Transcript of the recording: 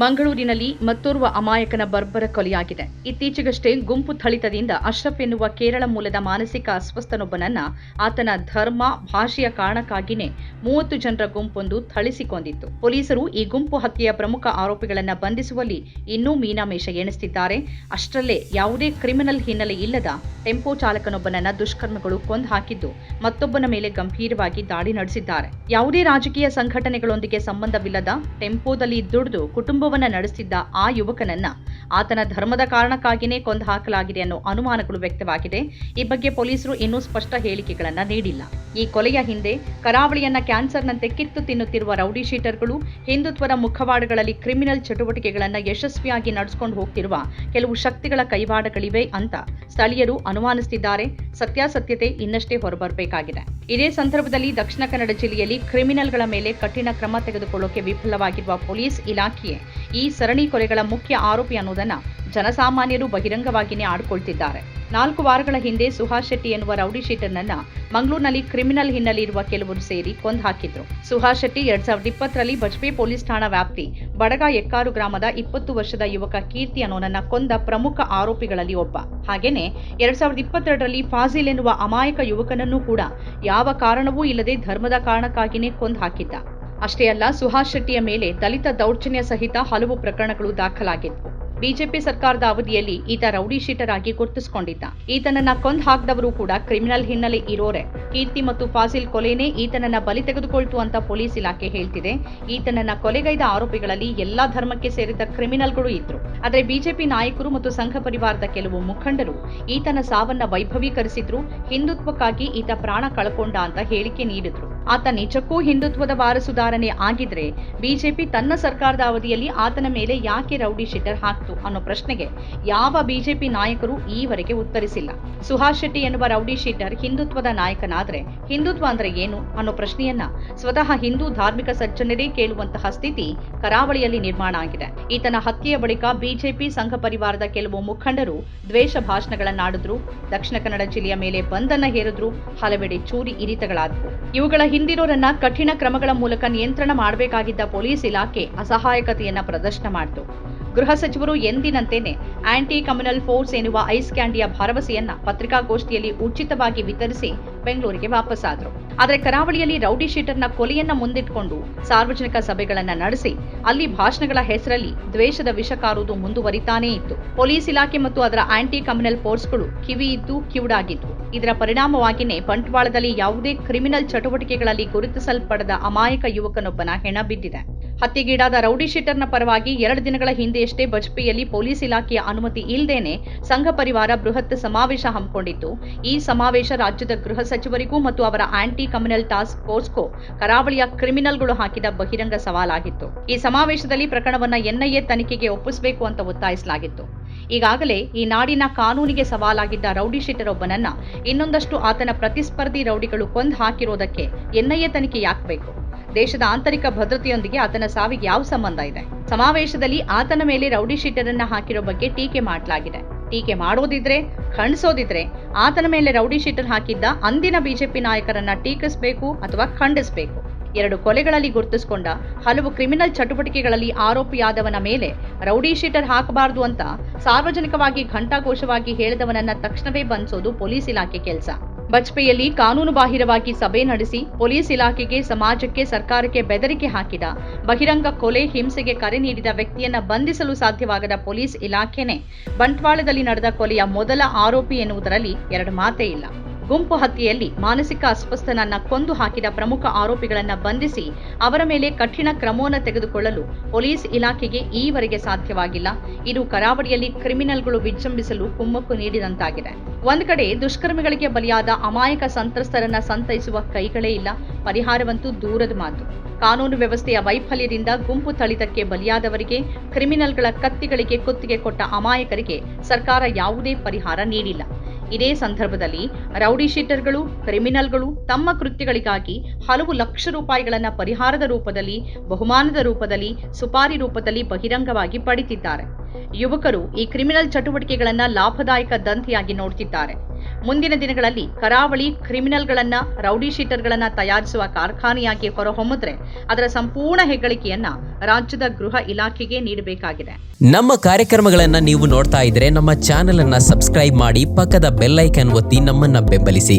ಮಂಗಳೂರಿನಲ್ಲಿ ಮತ್ತೋರ್ವ ಅಮಾಯಕನ ಬರ್ಬರ ಕೊಲೆಯಾಗಿದೆ. ಇತ್ತೀಚೆಗಷ್ಟೇ ಗುಂಪು ಥಳಿತದಿಂದ ಅಶ್ರಫ್ ಎನ್ನುವ ಕೇರಳ ಮೂಲದ ಮಾನಸಿಕ ಅಸ್ವಸ್ಥನೊಬ್ಬನನ್ನ ಆತನ ಧರ್ಮ, ಭಾಷೆಯ ಕಾರಣಕ್ಕಾಗಿಯೇ ಮೂವತ್ತು ಜನರ ಗುಂಪೊಂದು ಥಳಿಸಿಕೊಂಡಿತ್ತು. ಪೊಲೀಸರು ಈ ಗುಂಪು ಹತ್ಯೆಯ ಪ್ರಮುಖ ಆರೋಪಿಗಳನ್ನು ಬಂಧಿಸುವಲ್ಲಿ ಇನ್ನೂ ಮೀನಾಮೇಷ ಎಣಿಸುತ್ತಿದ್ದಾರೆ ಅಷ್ಟರಲ್ಲೇ ಯಾವುದೇ ಕ್ರಿಮಿನಲ್ ಹಿನ್ನೆಲೆ ಇಲ್ಲದ ಟೆಂಪೋ ಚಾಲಕನೊಬ್ಬನನ್ನ ದುಷ್ಕರ್ಮಿಗಳು ಕೊಂದು ಹಾಕಿದ್ದು ಮತ್ತೊಬ್ಬನ ಮೇಲೆ ಗಂಭೀರವಾಗಿ ದಾಳಿ ನಡೆಸಿದ್ದಾರೆ. ಯಾವುದೇ ರಾಜಕೀಯ ಸಂಘಟನೆಗಳೊಂದಿಗೆ ಸಂಬಂಧವಿಲ್ಲದ ಟೆಂಪೋದಲ್ಲಿ ದುಡಿದು ಕುಟುಂಬವನ್ನ ನಡೆಸಿದ್ದ ಆ ಯುವಕನನ್ನ ಆತನ ಧರ್ಮದ ಕಾರಣಕ್ಕಾಗಿಯೇ ಕೊಂದು ಹಾಕಲಾಗಿದೆ ಅನ್ನೋ ಅನುಮಾನಗಳು ವ್ಯಕ್ತವಾಗಿದೆ. ಈ ಬಗ್ಗೆ ಪೊಲೀಸರು ಇನ್ನೂ ಸ್ಪಷ್ಟ ಹೇಳಿಕೆಗಳನ್ನು ನೀಡಿಲ್ಲ. ಈ ಕೊಲೆಯ ಹಿಂದೆ ಕರಾವಳಿಯನ್ನ ಕ್ಯಾನ್ಸರ್ನಂತೆ ಕಿತ್ತು ತಿನ್ನುತ್ತಿರುವ ರೌಡಿ ಶೀಟರ್ಗಳು ಹಿಂದುತ್ವದ ಮುಖವಾಡಗಳಲ್ಲಿ ಕ್ರಿಮಿನಲ್ ಚಟುವಟಿಕೆಗಳನ್ನ ಯಶಸ್ವಿಯಾಗಿ ನಡೆಸಿಕೊಂಡು ಹೋಗ್ತಿರುವ ಕೆಲವು ಶಕ್ತಿಗಳ ಕೈವಾಡಗಳಿವೆ ಅಂತ ಸ್ಥಳೀಯರು ಅನುಮಾನಿಸುತ್ತಿದ್ದಾರೆ ಸತ್ಯಾಸತ್ಯತೆ ಇನ್ನಷ್ಟೇ ಹೊರಬರಬೇಕಾಗಿದೆ. ಇದೇ ಸಂದರ್ಭದಲ್ಲಿ ದಕ್ಷಿಣ ಕನ್ನಡ ಜಿಲ್ಲೆಯಲ್ಲಿ ಕ್ರಿಮಿನಲ್ಗಳ ಮೇಲೆ ಕಠಿಣ ಕ್ರಮ ತೆಗೆದುಕೊಳ್ಳೋಕೆ ವಿಫಲವಾಗಿರುವ ಪೊಲೀಸ್ ಇಲಾಖೆಯೇ ಈ ಸರಣಿ ಕೊಲೆಗಳ ಮುಖ್ಯ ಆರೋಪಿ ಅನ್ನೋದನ್ನ ಜನಸಾಮಾನ್ಯರು ಬಹಿರಂಗವಾಗಿಯೇ ಆಡ್ಕೊಳ್ತಿದ್ದಾರೆ. ನಾಲ್ಕು ವಾರಗಳ ಹಿಂದೆ ಸುಹಾಸ್ ಶೆಟ್ಟಿ ಎನ್ನುವ ರೌಡಿ ಶೀಟರ್ನನ್ನ ಮಂಗಳೂರಿನಲ್ಲಿ ಕ್ರಿಮಿನಲ್ ಹಿನ್ನೆಲೆ ಇರುವ ಕೆಲವರು ಸೇರಿ ಕೊಂದು ಹಾಕಿದ್ರು. ಸುಹಾಸ್ ಶೆಟ್ಟಿ ಎರಡ್ ಸಾವಿರದ ಇಪ್ಪತ್ತರಲ್ಲಿ ಬಜ್ಪೆ ಪೊಲೀಸ್ ಠಾಣಾ ವ್ಯಾಪ್ತಿ ಬಡಗ ಎಕ್ಕಾರು ಗ್ರಾಮದ ಇಪ್ಪತ್ತು ವರ್ಷದ ಯುವಕ ಕೀರ್ತಿ ಅನ್ನೋನನ್ನ ಕೊಂದ ಪ್ರಮುಖ ಆರೋಪಿಗಳಲ್ಲಿ ಒಬ್ಬ. ಹಾಗೇನೆ ಎರಡ್ ಸಾವಿರದ ಇಪ್ಪತ್ತೆರಡರಲ್ಲಿ ಫಾಜಿಲ್ ಎನ್ನುವ ಅಮಾಯಕ ಯುವಕನನ್ನು ಕೂಡ ಯಾವ ಕಾರಣವೂ ಇಲ್ಲದೆ ಧರ್ಮದ ಕಾರಣಕ್ಕಾಗಿನೇ ಕೊಂದು ಹಾಕಿದ್ದ. ಅಷ್ಟೇ ಅಲ್ಲ, ಸುಹಾಸ್ ಶೆಟ್ಟಿಯ ಮೇಲೆ ದಲಿತ ದೌರ್ಜನ್ಯ ಸಹಿತ ಹಲವು ಪ್ರಕರಣಗಳು ದಾಖಲಾಗಿತ್ತು ಬಿಜೆಪಿ ಸರ್ಕಾರದ ಅವಧಿಯಲ್ಲಿ ಈತ ರೌಡಿ ಶೀಟರ್ ಆಗಿ ಗುರುತಿಸಿಕೊಂಡಿದ್ದ. ಈತನನ್ನ ಕೊಂದ್ ಹಾಕಿದವರು ಕೂಡ ಕ್ರಿಮಿನಲ್ ಹಿನ್ನೆಲೆ ಇರೋರೆ. ಕೀರ್ತಿ ಮತ್ತು ಫಾಸಿಲ್ ಕೊಲೆನೇ ಈತನನ್ನ ಬಲಿ ತೆಗೆದುಕೊಳ್ತು ಅಂತ ಪೊಲೀಸ್ ಇಲಾಖೆ ಹೇಳ್ತಿದೆ. ಈತನನ್ನ ಕೊಲೆಗೈದ ಆರೋಪಿಗಳಲ್ಲಿ ಎಲ್ಲಾ ಧರ್ಮಕ್ಕೆ ಸೇರಿದ ಕ್ರಿಮಿನಲ್ಗಳು ಇದ್ರು. ಆದರೆ ಬಿಜೆಪಿ ನಾಯಕರು ಮತ್ತು ಸಂಘ ಪರಿವಾರದ ಕೆಲವು ಮುಖಂಡರು ಈತನ ಸಾವನ್ನ ವೈಭವೀಕರಿಸಿದ್ರು. ಹಿಂದುತ್ವಕ್ಕಾಗಿ ಈತ ಪ್ರಾಣ ಕಳ್ಕೊಂಡ ಅಂತ ಹೇಳಿಕೆ ನೀಡಿದ್ರು. ಆತ ನಿಜಕ್ಕೂ ಹಿಂದುತ್ವದ ವಾರಸುದಾರನೇ ಆಗಿದ್ರೆ ಬಿಜೆಪಿ ತನ್ನ ಸರ್ಕಾರದ ಅವಧಿಯಲ್ಲಿ ಆತನ ಮೇಲೆ ಯಾಕೆ ರೌಡಿ ಶೀಟರ್ ಹಾಕ್ತು ಅನ್ನೋ ಪ್ರಶ್ನೆಗೆ ಯಾವ ಬಿಜೆಪಿ ನಾಯಕರು ಈವರೆಗೆ ಉತ್ತರಿಸಿಲ್ಲ. ಸುಹಾಸ್ ಶೆಟ್ಟಿ ಎನ್ನುವ ರೌಡಿ ಶೀಟರ್ ಹಿಂದುತ್ವದ ನಾಯಕನಾದ್ರೆ ಹಿಂದುತ್ವ ಅಂದ್ರೆ ಏನು ಅನ್ನೋ ಪ್ರಶ್ನೆಯನ್ನ ಸ್ವತಃ ಹಿಂದೂ ಧಾರ್ಮಿಕ ಸಜ್ಜನರೇ ಕೇಳುವಂತಹ ಸ್ಥಿತಿ ಕರಾವಳಿಯಲ್ಲಿ ನಿರ್ಮಾಣ ಆಗಿದೆ. ಈತನ ಹತ್ಯೆಯ ಬಳಿಕ ಬಿಜೆಪಿ ಸಂಘ ಪರಿವಾರದ ಕೆಲವು ಮುಖಂಡರು ದ್ವೇಷ ಭಾಷಣಗಳನ್ನಾಡಿದ್ರು ದಕ್ಷಿಣ ಕನ್ನಡ ಜಿಲ್ಲೆಯ ಮೇಲೆ ಬಂಧನ ಹೇರಿದ್ರು, ಹಲವೆಡೆ ಚೂರಿ ಇರಿತಗಳಾದವು ಇವುಗಳ ಹಿಂದಿರೋರನ್ನ ಕಠಿಣ ಕ್ರಮಗಳ ಮೂಲಕ ನಿಯಂತ್ರಣ ಮಾಡಬೇಕಾಗಿದ್ದ ಪೊಲೀಸ್ ಇಲಾಖೆ ಅಸಹಾಯಕತೆಯನ್ನ ಪ್ರದರ್ಶನ ಮಾಡಿತು. ಗೃಹ ಸಚಿವರು ಎಂದಿನಂತೆಯೇ ಆಂಟಿ ಕಮ್ಯುನಲ್ ಫೋರ್ಸ್ ಎನ್ನುವ ಐಸ್ ಕ್ಯಾಂಡಿಯ ಭರವಸೆಯನ್ನ ಪತ್ರಿಕಾಗೋಷ್ಠಿಯಲ್ಲಿ ಉಚಿತವಾಗಿ ವಿತರಿಸಿ ಬೆಂಗಳೂರಿಗೆ ವಾಪಸ್ಸಾದ್ರು ಆದರೆ ಕರಾವಳಿಯಲ್ಲಿ ರೌಡಿ ಶೀಟರ್ನ ಕೊಲೆಯನ್ನ ಮುಂದಿಟ್ಕೊಂಡು ಸಾರ್ವಜನಿಕ ಸಭೆಗಳನ್ನ ನಡೆಸಿ, ಅಲ್ಲಿ ಭಾಷಣಗಳ ಹೆಸರಲ್ಲಿ ದ್ವೇಷದ ವಿಷ ಕಾರುವುದು ಮುಂದುವರಿತಾನೇ ಇತ್ತು. ಪೊಲೀಸ್ ಇಲಾಖೆ ಮತ್ತು ಅದರ ಆಂಟಿ ಕಮ್ಯುನಲ್ ಫೋರ್ಸ್ಗಳು ಕಿವಿಯಿದ್ದು ಇದ್ದು ಕಿವುಡಾಗಿದ್ವು. ಇದರ ಪರಿಣಾಮವಾಗಿಯೇ ಬಂಟ್ವಾಳದಲ್ಲಿ ಯಾವುದೇ ಕ್ರಿಮಿನಲ್ ಚಟುವಟಿಕೆಗಳಲ್ಲಿ ಗುರುತಿಸಲ್ಪಡದ ಅಮಾಯಕ ಯುವಕನೊಬ್ಬನ ಹೆಣ ಬಿದ್ದಿದೆ. ಹತ್ಯೆಗೀಡಾದ ರೌಡಿ ಶೀಟರ್ನ ಪರವಾಗಿ ಎರಡು ದಿನಗಳ ಹಿಂದೆಯಷ್ಟೇ ಬಜ್ಪೆಯಲ್ಲಿ ಪೊಲೀಸ್ ಇಲಾಖೆಯ ಅನುಮತಿ ಇಲ್ಲದೇನೆ ಸಂಘ ಪರಿವಾರ ಬೃಹತ್ ಸಮಾವೇಶ ಹಮ್ಮಿಕೊಂಡಿತ್ತು. ಈ ಸಮಾವೇಶ ರಾಜ್ಯದ ಗೃಹ ಸಚಿವರಿಗೂ ಮತ್ತು ಅವರ ಆಂಟಿ ಕಮ್ಯುನಲ್ ಟಾಸ್ಕ್ ಫೋರ್ಸ್ಗೂ ಕರಾವಳಿಯ ಕ್ರಿಮಿನಲ್ಗಳು ಹಾಕಿದ ಬಹಿರಂಗ ಸವಾಲಾಗಿತ್ತು. ಈ ಸಮಾವೇಶದಲ್ಲಿ ಪ್ರಕರಣವನ್ನು ಎನ್ಐಎ ತನಿಖೆಗೆ ಒಪ್ಪಿಸಬೇಕು ಅಂತ ಒತ್ತಾಯಿಸಲಾಗಿತ್ತು. ಈಗಾಗಲೇ ಈ ನಾಡಿನ ಕಾನೂನಿಗೆ ಸವಾಲಾಗಿದ್ದ ರೌಡಿ ಶೀಟರ್ ಒಬ್ಬನನ್ನ ಇನ್ನೊಂದಷ್ಟು ಆತನ ಪ್ರತಿಸ್ಪರ್ಧಿ ರೌಡಿಗಳು ಕೊಂದು ಹಾಕಿರೋದಕ್ಕೆ ಎನ್ಐಎ ತನಿಖೆ ಯಾಕಬೇಕು? ದೇಶದ ಆಂತರಿಕ ಭದ್ರತೆಯೊಂದಿಗೆ ಆತನ ಸಾವಿಗೆ ಯಾವ ಸಂಬಂಧ ಇದೆ? ಸಮಾವೇಶದಲ್ಲಿ ಆತನ ಮೇಲೆ ರೌಡಿ ಅನ್ನ ಹಾಕಿರೋ ಬಗ್ಗೆ ಟೀಕೆ ಮಾಡಲಾಗಿದೆ. ಟೀಕೆ ಮಾಡೋದಿದ್ರೆ, ಖಂಡಿಸೋದಿದ್ರೆ ಆತನ ಮೇಲೆ ರೌಡಿ ಶೀಟರ್ ಹಾಕಿದ್ದ ಅಂದಿನ ಬಿಜೆಪಿ ನಾಯಕರನ್ನ ಟೀಕಿಸಬೇಕು ಅಥವಾ ಖಂಡಿಸಬೇಕು. ಎರಡು ಕೊಲೆಗಳಲ್ಲಿ ಗುರುತಿಸಿಕೊಂಡ ಹಲವು ಕ್ರಿಮಿನಲ್ ಚಟುವಟಿಕೆಗಳಲ್ಲಿ ಆರೋಪಿಯಾದವನ ಮೇಲೆ ರೌಡಿ ಶೀಟರ್ ಹಾಕಬಾರದು ಅಂತ ಸಾರ್ವಜನಿಕವಾಗಿ ಘಂಟಾಘೋಷವಾಗಿ ಹೇಳಿದವನನ್ನ ತಕ್ಷಣವೇ ಬಂಧಿಸೋದು ಪೊಲೀಸ್ ಇಲಾಖೆ ಕೆಲಸ. ಬಜ್ಪೆಯಲ್ಲಿ ಕಾನೂನು ಬಾಹಿರವಾಗಿ ಸಭೆ ನಡೆಸಿ ಪೊಲೀಸ್ ಇಲಾಖೆಗೆ, ಸಮಾಜಕ್ಕೆ, ಸರ್ಕಾರಕ್ಕೆ ಬೆದರಿಕೆ ಹಾಕಿದ ಬಹಿರಂಗ ಕೊಲೆ, ಹಿಂಸೆಗೆ ಕರೆ ನೀಡಿದ ವ್ಯಕ್ತಿಯನ್ನ ಬಂಧಿಸಲು ಸಾಧ್ಯವಾಗದ ಪೊಲೀಸ್ ಇಲಾಖೆನೇ ಬಂಟ್ವಾಳದಲ್ಲಿ ನಡೆದ ಕೊಲೆಯ ಮೊದಲ ಆರೋಪಿ ಎನ್ನುವುದರಲ್ಲಿ ಎರಡು ಮಾತೇ ಇಲ್ಲ. ಗುಂಪು ಹತ್ಯೆಯಲ್ಲಿ ಮಾನಸಿಕ ಅಸ್ವಸ್ಥನನ್ನ ಕೊಂದು ಹಾಕಿದ ಪ್ರಮುಖ ಆರೋಪಿಗಳನ್ನ ಬಂಧಿಸಿ ಅವರ ಮೇಲೆ ಕಠಿಣ ಕ್ರಮವನ್ನು ತೆಗೆದುಕೊಳ್ಳಲು ಪೊಲೀಸ್ ಇಲಾಖೆಗೆ ಈವರೆಗೆ ಸಾಧ್ಯವಾಗಿಲ್ಲ. ಇದು ಕರಾವಳಿಯಲ್ಲಿ ಕ್ರಿಮಿನಲ್ಗಳು ವಿಜೃಂಭಿಸಲು ಕುಮ್ಮಕ್ಕು ನೀಡಿದಂತಾಗಿದೆ. ಒಂದು ಕಡೆ ದುಷ್ಕರ್ಮಿಗಳಿಗೆ ಬಲಿಯಾದ ಅಮಾಯಕ ಸಂತ್ರಸ್ತರನ್ನ ಸಂತೈಸುವ ಕೈಗಳೇ ಇಲ್ಲ, ಪರಿಹಾರವಂತೂ ದೂರದ ಮಾತು. ಕಾನೂನು ವ್ಯವಸ್ಥೆಯ ವೈಫಲ್ಯದಿಂದ ಗುಂಪು ತಳಿತಕ್ಕೆ ಬಲಿಯಾದವರಿಗೆ, ಕ್ರಿಮಿನಲ್ಗಳ ಕತ್ತಿಗಳಿಗೆ ಕುತ್ತಿಗೆ ಕೊಟ್ಟ ಅಮಾಯಕರಿಗೆ ಸರ್ಕಾರ ಯಾವುದೇ ಪರಿಹಾರ ನೀಡಿಲ್ಲ. ಇದೇ ಸಂದರ್ಭದಲ್ಲಿ ರೌಡಿ ಶೀಟರ್ಗಳು, ಕ್ರಿಮಿನಲ್ಗಳು ತಮ್ಮ ಕೃತ್ಯಗಳಿಗಾಗಿ ಹಲವು ಲಕ್ಷ ರೂಪಾಯಿಗಳನ್ನು ಪರಿಹಾರದ ರೂಪದಲ್ಲಿ, ಬಹುಮಾನದ ರೂಪದಲ್ಲಿ, ಸುಪಾರಿ ರೂಪದಲ್ಲಿ ಬಹಿರಂಗವಾಗಿ ಪಡಿತಿದ್ದಾರೆ. ಯುವಕರು ಈ ಕ್ರಿಮಿನಲ್ ಚಟುವಟಿಕೆಗಳನ್ನ ಲಾಭದಾಯಕ ದಂಧೆಯಾಗಿ ನೋಡ್ತಿದ್ದಾರೆ. ಮುಂದಿನ ದಿನಗಳಲ್ಲಿ ಕರಾವಳಿ ಕ್ರಿಮಿನಲ್ಗಳನ್ನ, ರೌಡಿ ಶೀಟರ್ಗಳನ್ನ ತಯಾರಿಸುವ ಕಾರ್ಖಾನೆಯಾಗಿ ಹೊರಹೊಮ್ಮಿದ್ರೆ ಅದರ ಸಂಪೂರ್ಣ ಹೆಗ್ಗಳಿಕೆಯನ್ನ ರಾಜ್ಯದ ಗೃಹ ಇಲಾಖೆಗೆ ನೀಡಬೇಕಾಗಿದೆ. ನಮ್ಮ ಕಾರ್ಯಕ್ರಮಗಳನ್ನ ನೀವು ನೋಡ್ತಾ ಇದ್ರೆ ನಮ್ಮ ಚಾನೆಲ್ ಅನ್ನ ಸಬ್ಸ್ಕ್ರೈಬ್ ಮಾಡಿ ಪಕ್ಕದ ಬೆಲ್ಲೈಕನ್ ಒತ್ತಿ ನಮ್ಮನ್ನ ಬೆಂಬಲಿಸಿ.